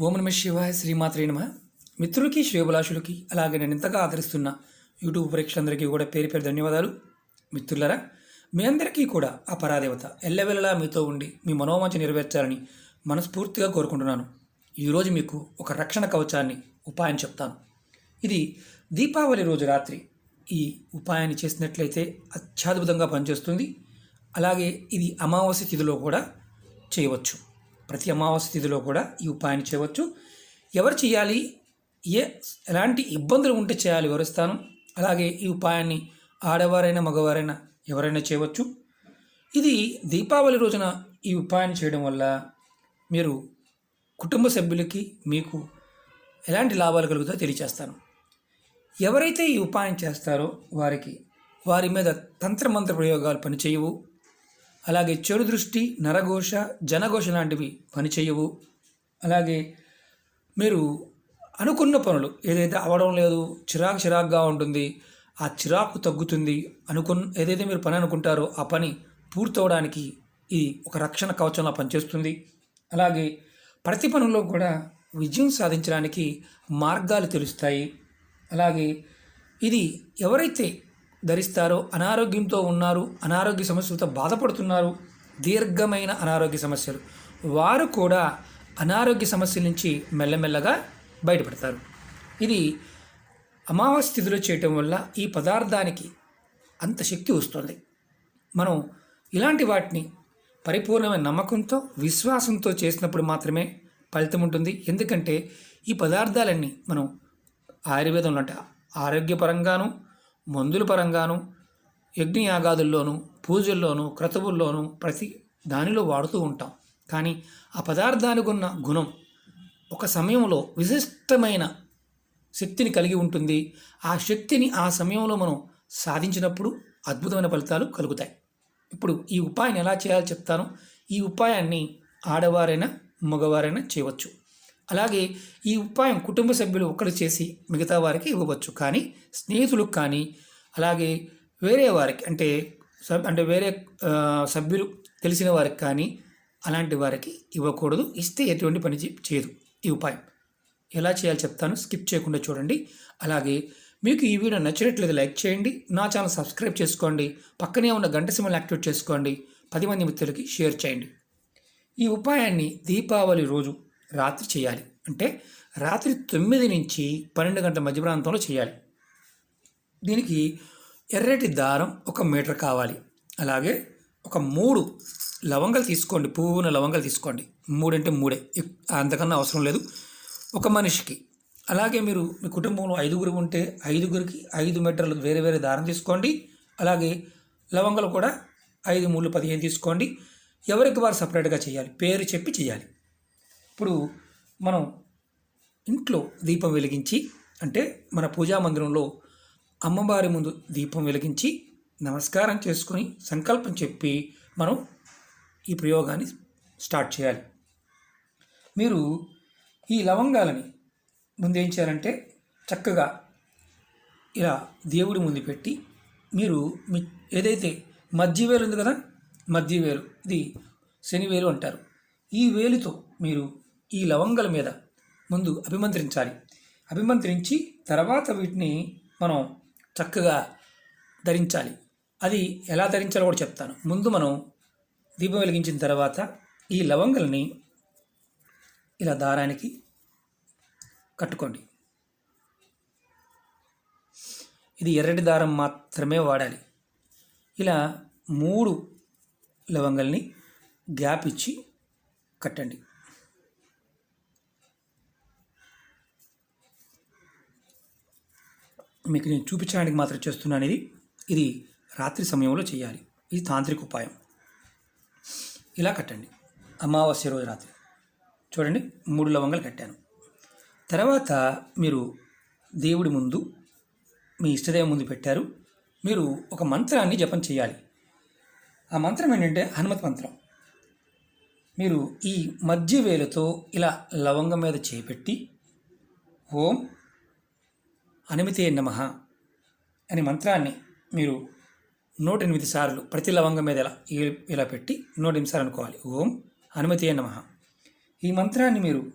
ఓం నమ శివాయ శ్రీమాత్రే నమ. మిత్రులకి శ్రేయభిలాషులకి అలాగే నేను ఇంతగా ఆదరిస్తున్న యూట్యూబ్ ప్రేక్షకులందరికీ కూడా పేరు పేరు ధన్యవాదాలు. మిత్రులరా మీ అందరికీ కూడా ఆ పరాదేవత ఎల్లవెల్లలా మీతో ఉండి మీ మనోవాంఛ నెరవేర్చాలని మనస్ఫూర్తిగా కోరుకుంటున్నాను. ఈరోజు మీకు ఒక రక్షణ కవచాన్ని ఉపాయం చెప్తాను. ఇది దీపావళి రోజు రాత్రి ఈ ఉపాయాన్ని చేసినట్లయితే అత్యద్భుతంగా పనిచేస్తుంది. అలాగే ఇది అమావాస్య తిథిలో కూడా చేయవచ్చు. ప్రతి అమావాస్య తిథిలో కూడా ఈ ఉపాయాన్ని చేయవచ్చు. ఎవరు చేయాలి? ఏ ఎలాంటి ఇబ్బందులు ఉంటే చేయాలి వివరిస్తాను. అలాగే ఈ ఉపాయాన్ని ఆడవారైనా మగవారైనా ఎవరైనా చేయవచ్చు. ఇది దీపావళి రోజున ఈ ఉపాయాన్ని చేయడం వల్ల మీరు కుటుంబ సభ్యులకి మీకు ఎలాంటి లాభాలు కలుగుతాయో తెలియచేస్తాను. ఎవరైతే ఈ ఉపాయం చేస్తారో వారికి వారి మీద తంత్రమంత్ర ప్రయోగాలు పనిచేయవు. అలాగే చెడు దృష్టి నరఘోష జనఘోష లాంటివి పనిచేయవు. అలాగే మీరు అనుకున్న పనులు ఏదైతే అవడం లేదు చిరాకు చిరాకుగా ఉంటుంది ఆ చిరాకు తగ్గుతుంది అనుకున్న ఏదైతే మీరు పని అనుకుంటారో ఆ పని పూర్తవడానికి ఇది ఒక రక్షణ కవచంలా పనిచేస్తుంది. అలాగే ప్రతి పనుల్లో కూడా విజయం సాధించడానికి మార్గాలు తెలుస్తాయి. అలాగే ఇది ఎవరైతే ధరిస్తారో అనారోగ్యంతో ఉన్నారు అనారోగ్య సమస్యలతో బాధపడుతున్నారు దీర్ఘమైన అనారోగ్య సమస్యలు. వారు కూడా అనారోగ్య సమస్యల నుంచి మెల్లమెల్లగా బయటపడతారు. ఇది అమావాస్య స్థితిలో చేయటం వల్ల ఈ పదార్థానికి అంత శక్తి వస్తుంది. మనం ఇలాంటి వాటిని పరిపూర్ణమైన నమ్మకంతో విశ్వాసంతో చేసినప్పుడు మాత్రమే ఫలితం ఉంటుంది. ఎందుకంటే ఈ పదార్థాలన్నీ మనం ఆయుర్వేదంలో అంటే ఆరోగ్యపరంగాను మందుల పరంగాను యజ్ఞయాగాదుల్లోనూ పూజల్లోనూ క్రతువుల్లోనూ ప్రతి దానిలో వాడుతూ ఉంటాం. కానీ ఆ పదార్థానికి ఉన్న గుణం ఒక సమయంలో విశిష్టమైన శక్తిని కలిగి ఉంటుంది. ఆ శక్తిని ఆ సమయంలో మనం సాధించినప్పుడు అద్భుతమైన ఫలితాలు కలుగుతాయి. ఇప్పుడు ఈ ఉపాయాన్ని ఎలా చేయాలో చెప్తాను. ఈ ఉపాయాన్ని ఆడవారైనా మగవారైనా చేయవచ్చు. అలాగే ఈ ఉపాయం కుటుంబ సభ్యులు ఒక్కరు చేసి మిగతా వారికి ఇవ్వవచ్చు. కానీ స్నేహితులకు కానీ అలాగే వేరే వారికి అంటే సబ్ అంటే వేరే సభ్యులు తెలిసిన వారికి కానీ అలాంటి వారికి ఇవ్వకూడదు. ఇస్తే ఎటువంటి పని చేయదు ఈ ఉపాయం. ఎలా చేయాలో చెప్తాను. స్కిప్ చేయకుండా చూడండి. అలాగే మీకు ఈ వీడియో నచ్చినట్లయితే లైక్ చేయండి. నా ఛానల్ సబ్స్క్రైబ్ చేసుకోండి. పక్కనే ఉన్న గంట సిమ్మల్ని యాక్టివేట్ చేసుకోండి. పది మంది మిత్రులకి షేర్ చేయండి. ఈ ఉపాయాన్ని దీపావళి రోజు రాత్రి చేయాలి. అంటే రాత్రి తొమ్మిది నుంచి పన్నెండు గంటల మధ్య ప్రాంతంలో చేయాలి. దీనికి ఎర్రటి దారం ఒక మీటర్ కావాలి. అలాగే ఒక మూడు లవంగాలు తీసుకోండి. పూర్ణ లవంగాలు తీసుకోండి. మూడంటే మూడే. అంతకన్నా అవసరం లేదు. ఒక మనిషికి. అలాగే మీరు మీ కుటుంబంలో ఐదుగురు ఉంటే ఐదుగురికి ఐదు మీటర్లు వేరే వేరే దారం తీసుకోండి. అలాగే లవంగాలు కూడా ఐదు మూడు పదిహేను తీసుకోండి. ఎవరికి వారు సపరేట్గా చేయాలి? పేరు చెప్పి చేయాలి. ఇప్పుడు మనం ఇంట్లో దీపం వెలిగించి అంటే మన పూజా మందిరంలో అమ్మవారి ముందు దీపం వెలిగించి నమస్కారం చేసుకుని సంకల్పం చెప్పి మనం ఈ ప్రయోగాన్ని స్టార్ట్ చేయాలి. మీరు ఈ లవంగాలని ముందు ఏం చేయాలంటే చక్కగా ఇలా దేవుడి ముందు పెట్టి మీరు మీ ఏదైతే మధ్య వేలు ఉంది కదా మధ్యవేలు ఇది శనివేలు అంటారు. ఈ వేలుతో మీరు ఈ లవంగల మీద ముందు అభిమంత్రించాలి. అభిమంత్రించి తర్వాత వీటిని మనం చక్కగా ధరించాలి. అది ఎలా ధరించాలో కూడా చెప్తాను. ముందు మనం దీపం వెలిగించిన తర్వాత ఈ లవంగల్ని ఇలా దారానికి కట్టుకోండి. ఇది ఎర్రటి దారం మాత్రమే వాడాలి. ఇలా మూడు లవంగల్ని గ్యాప్ ఇచ్చి కట్టండి. మీకు నేను చూపించడానికి మాత్రం చేస్తున్నాను ఇది ఇది రాత్రి సమయంలో చేయాలి. ఇది తాంత్రిక ఉపాయం. ఇలా కట్టండి. అమావాస్య రోజు రాత్రి. చూడండి మూడు లవంగాలు కట్టాను. తర్వాత మీరు దేవుడి ముందు మీ ఇష్టదేవం ముందు పెట్టారు. మీరు ఒక మంత్రాన్ని జపం చేయాలి. ఆ మంత్రం ఏంటంటే హనుమత్ మంత్రం. మీరు ఈ మధ్య వేలతో ఇలా లవంగం మీద చేపెట్టి ఓం హనుమతే నమ అనే మంత్రాన్ని మీరు నూట ఎనిమిది సార్లు ప్రతి లవంగం మీద ఇలా ఇలా పెట్టి నూట ఎనిమిది సార్లు అనుకోవాలి. ఓం హనుమతే నమ. ఈ మంత్రాన్ని మీరు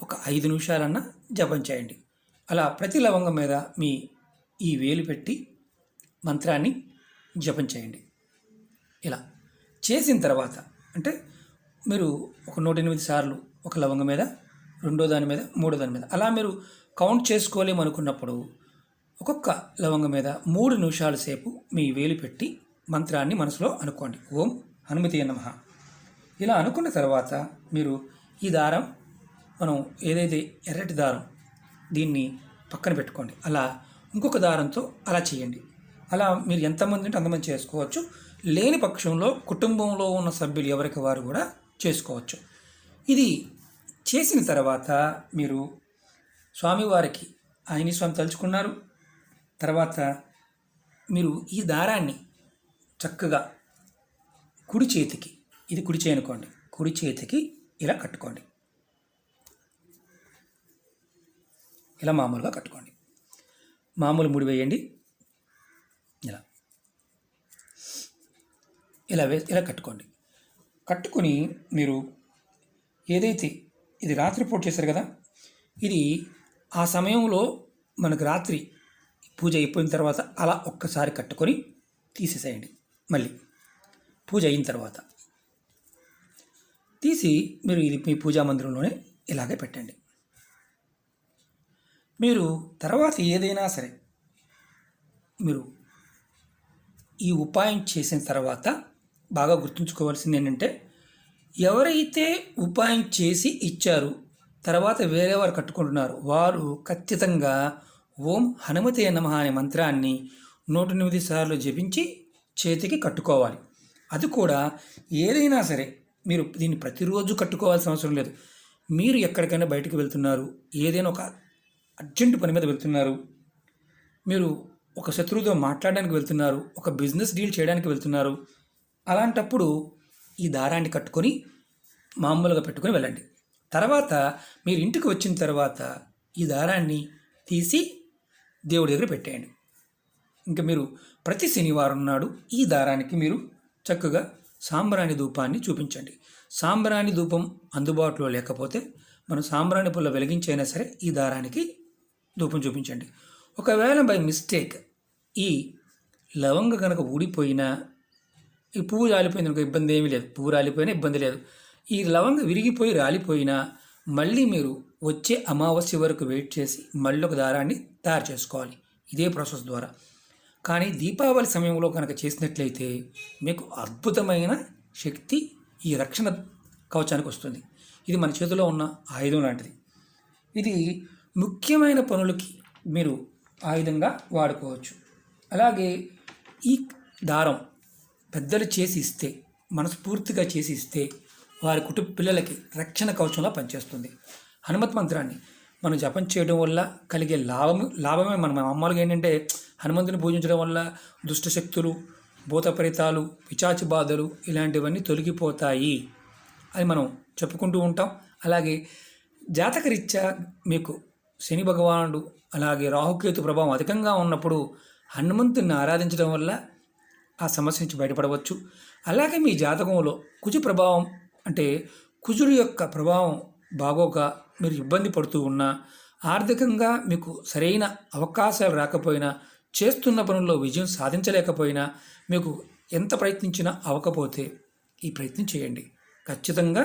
ఒక ఐదు నిమిషాలన్నా జపం చేయండి. అలా ప్రతి లవంగం మీద మీ ఈ వేలు పెట్టి మంత్రాన్ని జపం చేయండి. ఇలా చేసిన తర్వాత అంటే మీరు ఒక నూట ఎనిమిది సార్లు ఒక లవంగం మీద రెండో దాని మీద మూడో దాని మీద అలా మీరు కౌంట్ చేసుకోలేమనుకున్నప్పుడు ఒక్కొక్క లవంగం మీద మూడు నిమిషాల సేపు మీ వేలు పెట్టి మంత్రాన్ని మనసులో అనుకోండి. ఓం హనుమతి నమ. ఇలా అనుకున్న తర్వాత మీరు ఈ దారం మనం ఏదైతే ఎర్రటి దారం దీన్ని పక్కన పెట్టుకోండి. అలా ఇంకొక దారంతో అలా చేయండి. అలా మీరు ఎంతమంది ఉంటే అంతమంది చేసుకోవచ్చు. లేని పక్షంలో కుటుంబంలో ఉన్న సభ్యులు ఎవరికి వారు కూడా చేసుకోవచ్చు. ఇది చేసిన తర్వాత మీరు స్వామివారికి ఆయన స్వామి తలుచుకున్నారు. తర్వాత మీరు ఈ దారాన్ని చక్కగా కుడి చేతికి ఇది కుడి చేయి అనుకోండి కుడి చేతికి ఇలా కట్టుకోండి. ఇలా మామూలుగా కట్టుకోండి. మామూలు ముడి వేయండి. ఇలా. ఇలా వే ఇలా కట్టుకోండి. కట్టుకొని మీరు ఏదైతే ఇది రాత్రిపూట చేశారు కదా ఇది ఆ సమయంలో మనకు రాత్రి పూజ అయిపోయిన తర్వాత అలా ఒక్కసారి కట్టుకొని తీసేసేయండి. మళ్ళీ పూజ అయిన తర్వాత తీసి మీరు ఇది మీ పూజా మందిరంలోనే ఇలాగే పెట్టండి. మీరు తర్వాత ఏదైనా సరే మీరు ఈ ఉపాయం చేసిన తర్వాత బాగా గుర్తుంచుకోవాల్సింది ఏంటంటే ఎవరైతే ఉపాయం చేసి ఇచ్చారు తర్వాత వేరే వారు కట్టుకుంటున్నారు. వారు ఖచ్చితంగా ఓం హనుమతే నమ అనే మంత్రాన్ని నూట ఎనిమిది సార్లు జపించి చేతికి కట్టుకోవాలి. అది కూడా ఏదైనా సరే మీరు దీన్ని ప్రతిరోజు కట్టుకోవాల్సిన అవసరం లేదు. మీరు ఎక్కడికైనా బయటకు వెళ్తున్నారు ఏదైనా ఒక అర్జెంటు పని మీద వెళ్తున్నారు మీరు ఒక శత్రువుతో మాట్లాడడానికి వెళ్తున్నారు ఒక బిజినెస్ డీల్ చేయడానికి వెళ్తున్నారు అలాంటప్పుడు ఈ దారాన్ని కట్టుకొని మామూలుగా పెట్టుకొని వెళ్ళండి. తర్వాత మీరు ఇంటికి వచ్చిన తర్వాత ఈ దారాన్ని తీసి దేవుడి దగ్గర పెట్టేయండి. ఇంకా మీరు ప్రతి శనివారం నాడు ఈ దారానికి మీరు చక్కగా సాంబ్రాణి ధూపాన్ని చూపించండి. సాంబ్రాణి ధూపం అందుబాటులో లేకపోతే మనం సాంబ్రాణి పుల్ల వెలిగించైనా సరే ఈ దారానికి ధూపం చూపించండి. ఒకవేళ బై మిస్టేక్ ఈ లవంగ కనుక ఊడిపోయినా ఈ పువ్వు రాలిపోయింది ఇబ్బంది ఏమీ లేదు. పువ్వు రాలిపోయినా ఇబ్బంది లేదు. ఈ లవంగ విరిగిపోయి రాలిపోయినా మళ్ళీ మీరు వచ్చే అమావాస్య వరకు వెయిట్ చేసి మళ్ళీ ఒక దారాన్ని తయారు చేసుకోవాలి. ఇదే ప్రాసెస్ ద్వారా. కానీ దీపావళి సమయంలో కనుక చేసినట్లయితే మీకు అద్భుతమైన శక్తి ఈ రక్షణ కవచానికి వస్తుంది. ఇది మన చేతిలో ఉన్న ఆయుధం లాంటిది. ఇది ముఖ్యమైన పనులకి మీరు ఆయుధంగా వాడుకోవచ్చు. అలాగే ఈ దారం పెద్దలు చేసి ఇస్తే మనస్ఫూర్తిగా చేసి ఇస్తే వారి కుటుంబ పిల్లలకి రక్షణ కవచంలా పనిచేస్తుంది. హనుమత్ మంత్రాన్ని మనం జపం చేయడం వల్ల కలిగే లాభం లాభమే మనం మామూలుగా ఏంటంటే హనుమంతుని పూజించడం వల్ల దుష్టశక్తులు భూతప్రేతాలు పిచాచి బాధలు ఇలాంటివన్నీ తొలగిపోతాయి అని మనం చెప్పుకుంటూ ఉంటాం. అలాగే జాతకరీత్యా మీకు శని భగవానుడు అలాగే రాహుకేతు ప్రభావం అధికంగా ఉన్నప్పుడు హనుమంతుని ఆరాధించడం వల్ల ఆ సమస్య నుంచి బయటపడవచ్చు. అలాగే మీ జాతకంలో కుజు ప్రభావం అంటే కుజుడు యొక్క ప్రభావం బాగోక మీరు ఇబ్బంది పడుతూ ఉన్నా ఆర్థికంగా మీకు సరైన అవకాశాలు రాకపోయినా చేస్తున్న పనుల్లో విజయం సాధించలేకపోయినా మీకు ఎంత ప్రయత్నించినా అవ్వకపోతే ఈ ప్రయత్నం చేయండి. ఖచ్చితంగా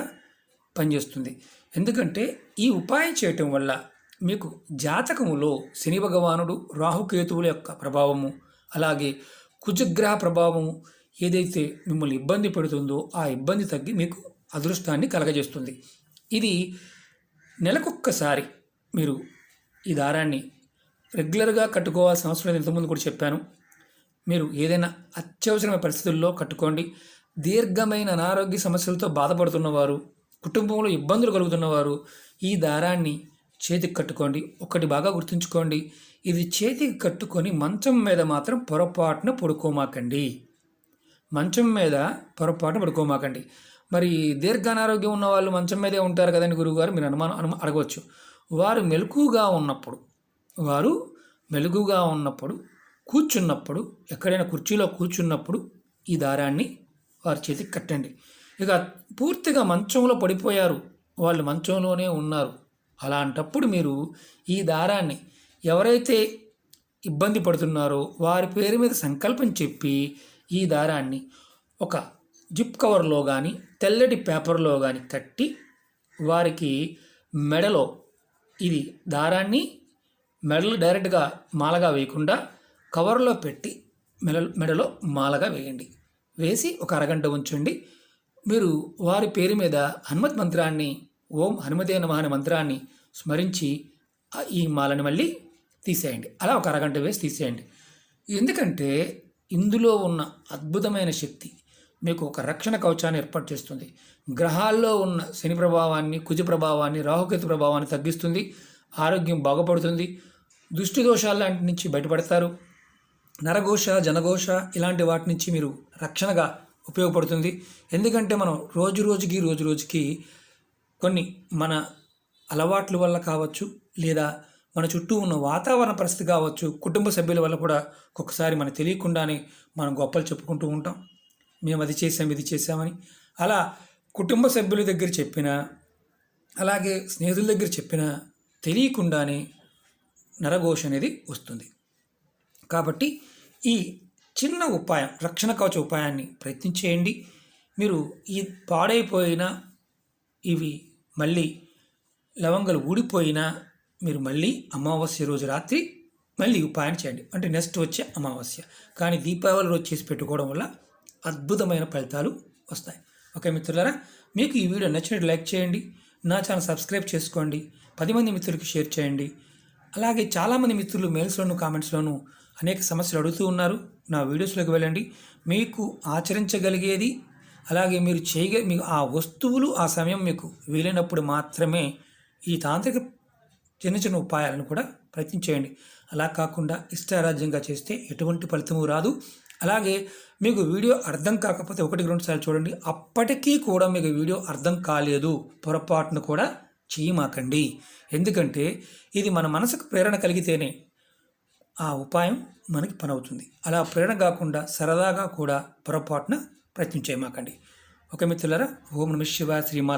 పనిచేస్తుంది. ఎందుకంటే ఈ ఉపాయం చేయటం వల్ల మీకు జాతకములో శని భగవానుడు రాహుకేతువుల యొక్క ప్రభావము అలాగే కుజగ్రహ ప్రభావము ఏదైతే మిమ్మల్ని ఇబ్బంది పెడుతుందో ఆ ఇబ్బంది తగ్గి మీకు అదృష్టాన్ని కలగజేస్తుంది. ఇది నెలకొక్కసారి మీరు ఈ దారాన్ని రెగ్యులర్గా కట్టుకోవాల్సిన అవసరం లేదు. ఇంతకుముందు కూడా చెప్పాను. మీరు ఏదైనా అత్యవసరమైన పరిస్థితుల్లో కట్టుకోండి. దీర్ఘమైన అనారోగ్య సమస్యలతో బాధపడుతున్నవారు కుటుంబంలో ఇబ్బందులు కలుగుతున్నవారు ఈ దారాన్ని చేతికి కట్టుకోండి. ఒకటి బాగా గుర్తుంచుకోండి. ఇది చేతికి కట్టుకొని మంచం మీద మాత్రం పొరపాటున పడుకోమాకండి. మంచం మీద పొరపాటున పడుకోమాకండి. మరి దీర్ఘ అనారోగ్యం ఉన్న వాళ్ళు మంచం మీదే ఉంటారు కదండి గురువుగారు మీరు అనుమానం అను అడగవచ్చు. వారు మెలకుగా ఉన్నప్పుడు వారు మెలుగుగా ఉన్నప్పుడు కూర్చున్నప్పుడు ఎక్కడైనా కుర్చీలో కూర్చున్నప్పుడు ఈ దారాన్ని వారి చేతికి కట్టండి. ఇక పూర్తిగా మంచంలో పడిపోయారు వాళ్ళు మంచంలోనే ఉన్నారు. అలాంటప్పుడు మీరు ఈ దారాన్ని ఎవరైతే ఇబ్బంది పడుతున్నారో వారి పేరు మీద సంకల్పం చెప్పి ఈ దారాన్ని ఒక జిప్ కవర్లో కానీ తెల్లటి పేపర్లో కానీ కట్టి వారికి మెడలో ఇది దారాన్ని మెడలు డైరెక్ట్గా మాలగా వేయకుండా కవర్లో పెట్టి మెడ మెడలో మాలగా వేయండి. వేసి ఒక అరగంట ఉంచండి. మీరు వారి పేరు మీద హనుమత్ మంత్రాన్ని ఓం హనుమతే నమః అనే మంత్రాన్ని స్మరించి ఈ మాలని మళ్ళీ తీసేయండి. అలా ఒక అరగంట వేసి తీసేయండి. ఎందుకంటే ఇందులో ఉన్న అద్భుతమైన శక్తి మీకు ఒక రక్షణ కవచాన్ని ఏర్పాటు చేస్తుంది. గ్రహాల్లో ఉన్న శని ప్రభావాన్ని కుజ ప్రభావాన్ని రాహుకేతు ప్రభావాన్ని తగ్గిస్తుంది. ఆరోగ్యం బాగుపడుతుంది. దృష్టి దోషాల లాంటి నుంచి బయటపడతారు. నరఘోష జనఘోష ఇలాంటి వాటి నుంచి మీరు రక్షణగా ఉపయోగపడుతుంది. ఎందుకంటే మనం రోజు రోజుకి రోజు రోజుకి కొన్ని మన అలవాట్ల వల్ల కావచ్చు లేదా మన చుట్టూ ఉన్న వాతావరణ పరిస్థితి కావచ్చు కుటుంబ సభ్యుల వల్ల కూడా ఒక్కొక్కసారి మనకు తెలియకుండానే మనం గొప్పలు చెప్పుకుంటూ ఉంటాం. మేము అది చేసాం ఇది చేసామని అలా కుటుంబ సభ్యుల దగ్గర చెప్పినా అలాగే స్నేహితుల దగ్గర చెప్పినా తెలియకుండానే నరఘోష అనేది వస్తుంది. కాబట్టి ఈ చిన్న ఉపాయం రక్షణ కవచ ఉపాయాన్ని ప్రయత్నించేయండి. మీరు ఈ పాడైపోయిన ఇవి మళ్ళీ లవంగాలు ఊడిపోయినా మీరు మళ్ళీ అమావాస్య రోజు రాత్రి మళ్ళీ ఉపాయం చేయండి. అంటే నెక్స్ట్ వచ్చే అమావాస్య. కానీ దీపావళి రోజు చేసి పెట్టుకోవడం వల్ల అద్భుతమైన ఫలితాలు వస్తాయి. ఓకే మిత్రులారా మీకు ఈ వీడియో నచ్చినట్టు లైక్ చేయండి నా ఛానల్ సబ్స్క్రైబ్ చేసుకోండి పది మంది మిత్రులకి షేర్ చేయండి. అలాగే చాలామంది మిత్రులు మెయిల్స్లోను కామెంట్స్లోను అనేక సమస్యలు అడుగుతూ ఉన్నారు. నా వీడియోస్లోకి వెళ్ళండి. మీకు ఆచరించగలిగేది అలాగే మీరు చేయగ మీకు ఆ వస్తువులు ఆ సమయం మీకు వీలైనప్పుడు మాత్రమే ఈ తాంత్రిక చిన్న చిన్న ఉపాయాలను కూడా ప్రయత్నించేయండి అలా కాకుండా ఇష్టారాజ్యంగా చేస్తే ఎటువంటి ఫలితము రాదు. అలాగే మీకు వీడియో అర్థం కాకపోతే ఒకటి రెండు సార్లు చూడండి. అప్పటికీ కూడా మీకు వీడియో అర్థం కాలేదు. పొరపాటును కూడా చేయమాకండి. ఎందుకంటే ఇది మన మనసుకు ప్రేరణ కలిగితేనే ఆ ఉపాయం మనకి పనవుతుంది. అలా ప్రేరణ కాకుండా సరదాగా కూడా పొరపాటున ప్రయత్నం చేయమాకండి. ఓకే మిత్రులారా ఓం నమ శివ శ్రీమా